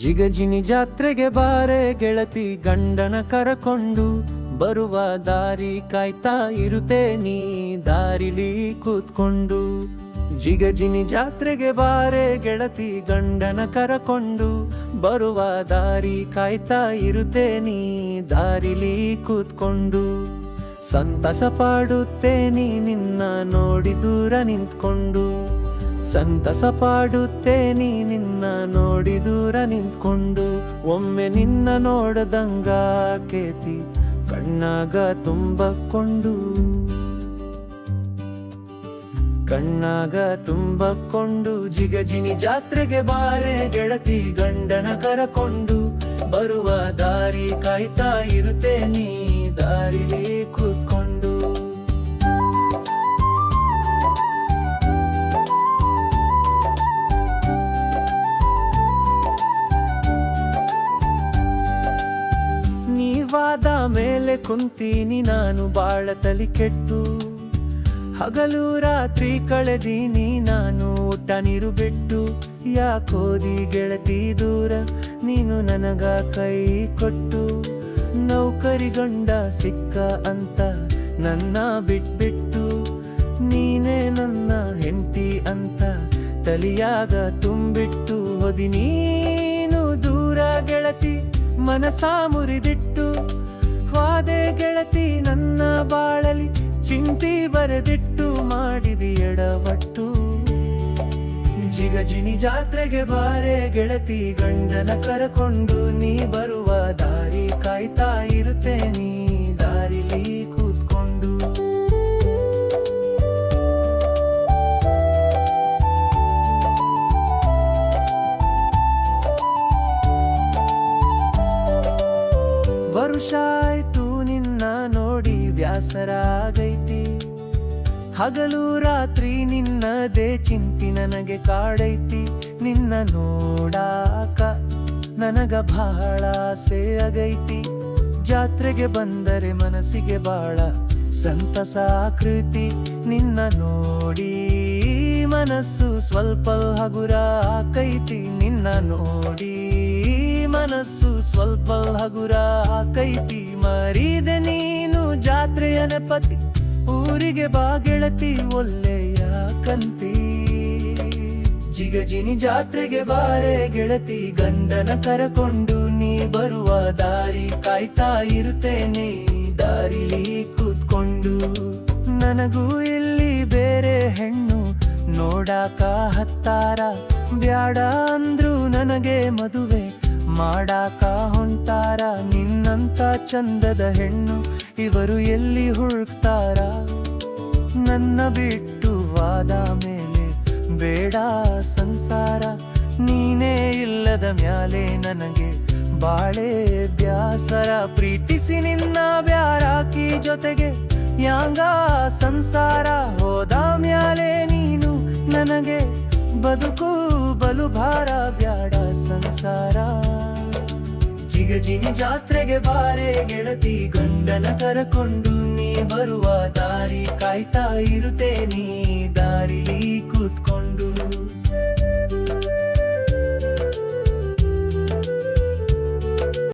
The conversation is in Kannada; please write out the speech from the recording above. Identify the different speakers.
Speaker 1: ಜಿಗಜಿನಿ ಜಾತ್ರೆಗೆ ಬಾರೆ ಗೆಳತಿ ಗಂಡನ ಕರಕೊಂಡು, ಬರುವ ದಾರಿ ಕಾಯ್ತಾ ಇರುತ್ತೆ ನೀ ದಾರಿಲಿ ಕೂತ್ಕೊಂಡು. ಜಿಗಜಿನಿ ಜಾತ್ರೆಗೆ ಬಾರೆ ಗೆಳತಿ ಗಂಡನ ಕರಕೊಂಡು, ಬರುವ ದಾರಿ ಕಾಯ್ತಾ ಇರುತ್ತೆ ನೀ ದಾರಿಲಿ ಕೂತ್ಕೊಂಡು. ಸಂತಸ ಪಾಡುತ್ತೇನಿ ನಿನ್ನ ನೋಡಿ ದೂರ ನಿಂತ್ಕೊಂಡು. ಸಂತಸ ಪಾಡುತ್ತೇನಿ ನಿನ್ನ ನೋಡಿ ದೂರ ನಿಂತ್ಕೊಂಡು, ಒಮ್ಮೆ ನಿನ್ನ ನೋಡದಂಗ ಕೇತಿ ಕಣ್ಣಾಗ ತುಂಬಕೊಂಡು. ಕಣ್ಣಾಗ ತುಂಬಕೊಂಡು, ಜಿಗಜಿನಿ ಜಾತ್ರೆಗೆ ಬಾರೆ ಗೆಳತಿ ಗಂಡನ ಕರಕೊಂಡು, ಬರುವ ದಾರಿ ಕಾಯ್ತಾ ಇರುತ್ತೆ ನೀ ದಾರಿಲಿ ಕೂತ್ಕೊಂಡು ನೀವಾದ ಮೇಲೆ ಕುಂತೀನಿ ನಾನು ಬಾಳ ತಲಿ ಕೆಟ್ಟು. ಹಗಲು ರಾತ್ರಿ ಕಳೆದೀನಿ ನಾನು ಊಟ ನೀರು ಬಿಟ್ಟು. ಯಾಕೋದಿ ಗೆಳತಿ ದೂರ ನೀನು ನನಗ ಕೈ ಕೊಟ್ಟು. ನೌಕರಿಗೊಂಡ ಸಿಕ್ಕ ಅಂತ ನನ್ನ ಬಿಟ್ಬಿಟ್ಟು. ನೀನೇ ನನ್ನ ಹೆಂಡತಿ ಅಂತ ತಲಿಯಾಗ ತುಂಬಿಟ್ಟು ಹೋದಿ ನೀನು ದೂರ ಗೆಳತಿ ಮನಸಾ ಮುರಿದಿಟ್ಟು. ವಾದೆ ಗೆಳತಿ, ನನ್ನ ಬಾಳಲಿ ಚಿಂತಿ ಬರೆದಿಟ್ಟು ಮಾಡಿದಿ ಎಡವಟ್ಟು. ಜಿಗಜಿಣಿ ಜಾತ್ರೆಗೆ ಬಾರೆ ಗೆಳತಿ, ಗಂಡನ ಕರಕೊಂಡು ನೀ ಬರುವ ದಾರಿ ಕಾಯ್ತಾ ನೀ ದಾರಿಲಿ ನೋಡಿ ವ್ಯಾಸರಾಗೈತಿ ಹಗಲು ರಾತ್ರಿ ನಿನ್ನದೇ ಚಿಂತಿ ನನಗೆ ಕಾಡೈತಿ. ನಿನ್ನ ನೋಡಾಕ ನನಗ ಬಹಳ ಆಸೆ ಆಗೈತಿ. ಜಾತ್ರೆಗೆ ಬಂದರೆ ಮನಸ್ಸಿಗೆ ಬಾಳ ಸಂತಸ ಆಕೃತಿ. ನಿನ್ನ ನೋಡಿ ಮನಸ್ಸು ಸ್ವಲ್ಪ ಹಗುರ ಆಕೈತಿ. ನಿನ್ನ ನೋಡಿ ಮನಸ್ಸು ಸ್ವಲ್ಪ ಹಗುರ ಆಕೈತಿ. ಮರಿದ ನೀನು ಜಾತ್ರೆಯ ನೆಪತಿ ಊರಿಗೆ ಬಾ ಗೆಳತಿ ಒಳ್ಳೆಯ ಕಂತಿ. ಜಿಗಜಿನಿ ಜಾತ್ರೆಗೆ ಬಾರೆ ಗೆಳತಿ, ಗಂಡನ ಕರಕೊಂಡು ನೀ ಬರುವ ದಾರಿ ಕಾಯ್ತಾ ಇರುತ್ತೇನೆ ದಾರಿಲಿ ಕೂತ್ಕೊಂಡು. ನನಗೂ ಇಲ್ಲಿ ಬೇರೆ ಹೆಣ್ಣು ನೋಡಾಕ ಹತ್ತಾರ, ಬ್ಯಾಡ ಅಂದ್ರು ನನಗೆ ಮದುವೆ. ಮಾಡಾಕ ಹೊಂಟಾರ? ನಿನ್ನಂತ ಚಂದದ ಹೆಣ್ಣು ಇವರು ಎಲ್ಲಿ ಹುಡುಕ್ತಾರ? ನನ್ನ ಬಿಟ್ಟು ವಾದ ಮೇಲೆ ಬೇಡ ಸಂಸಾರ. ನೀನೇ ಇಲ್ಲದ ಮ್ಯಾಲೆ ನನಗೆ ಬಾಳೆ ಬ್ಯಾಸರ. ಪ್ರೀತಿಸಿ ನಿನ್ನ ಬ್ಯಾರಾಕಿ ಜೊತೆಗೆ ಯಾಂಗ ಸಂಸಾರ? ಹೋದ ಮ್ಯಾಲೆ ನೀನು ನನಗೆ ಬದುಕು ಬಲು ಭಾರ. ಬ್ಯಾಡ ಸಂಸಾರ. ಜಿಗಜಿನಿ ಜಾತ್ರೆಗೆ ಬಾರೆ ಗೆಳತಿ ಗಂಡನ ಕರಕೊಂಡು ನೀ ಬರುವ ದಾರಿ ಕಾಯ್ತಾ ಇರುತ್ತೇನೆ